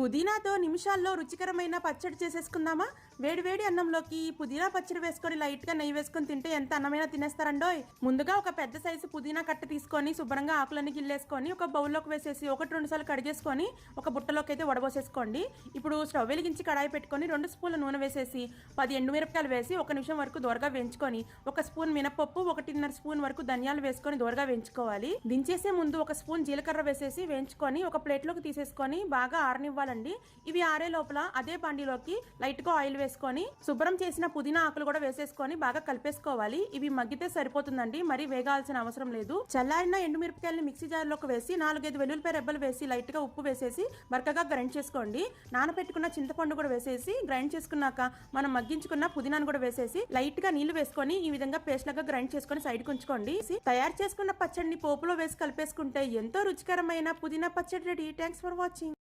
పుదీనాతో నిమిషాల్లో రుచికరమైన పచ్చడి చేసేసుకుందామా? వేడి వేడి అన్నంలోకి పుదీనా పచ్చడి వేసుకొని లైట్గా నెయ్యి వేసుకొని తింటే ఎంత అన్నమైనా తినేస్తారండోయ్? ముందుగా ఒక పెద్ద సైజు పుదీనా కట్ట తీసుకొని శుభ్రంగా ఆకులన్నీ గిల్లేసుకొని ఒక బౌల్లోకి వేసేసి ఒకటి రెండు సార్లు కడిగేసుకొని ఒక బుట్టలోకి అయితే వడబోసేసుకోండి. ఇప్పుడు స్టవ్ వెలిగించి కడాయి పెట్టుకొని రెండు స్పూన్ల నూనె వేసేసి పది ఎండుమిరపకాయలు వేసి ఒక నిమిషం వరకు దూరగా వేయించుకొని ఒక స్పూన్ మినపప్పు ఒకటిన్నర స్పూన్ వరకు ధనియాలు వేసుకొని దూరగా వేయించుకోవాలి. దించేసే ముందు ఒక స్పూన్ జీలకర్ర వేసేసి వేయించుకొని ఒక ప్లేట్లోకి తీసేసుకొని బాగా ఆరనివ్వాలండి ఇవి ఆరే లోపల అదే బండిలోకి లైట్గా ఆయిల్ వేసుకొని శుభ్రం చేసిన పుదీనా ఆకులు కూడా వేసేసుకొని బాగా కలిపేసుకోవాలి. ఇవి మగ్గితే సరిపోతుందండి. మరి వేగాల్సిన అవసరం లేదు. చల్లారిన ఎండుమిరపకాయలని మిక్సీ జార్లోకి వేసి నాలుగైదు వెల్లుల్లిపాయ రెబ్బలు వేసి లైట్గా ఉప్పు వేసేసి బరకగా గ్రైండ్ చేసుకోండి. నానబెట్టుకున్న చింతపండు కూడా వేసేసి గ్రైండ్ చేసుకున్నాక మనం మగ్గించుకున్న పుదీనాను కూడా వేసేసి లైట్గా నీళ్ళు వేసుకొని ఈ విధంగా పేస్ట్ లాగా గ్రైండ్ చేసుకొని సైడ్ ఉంచుకోండి తయారు చేసుకున్న పచ్చడిని పోపులో వేసి కలిపేసుకుంటే ఎంతో రుచికరమైన పుదీనా పచ్చడి రెడీ. Thanks for watching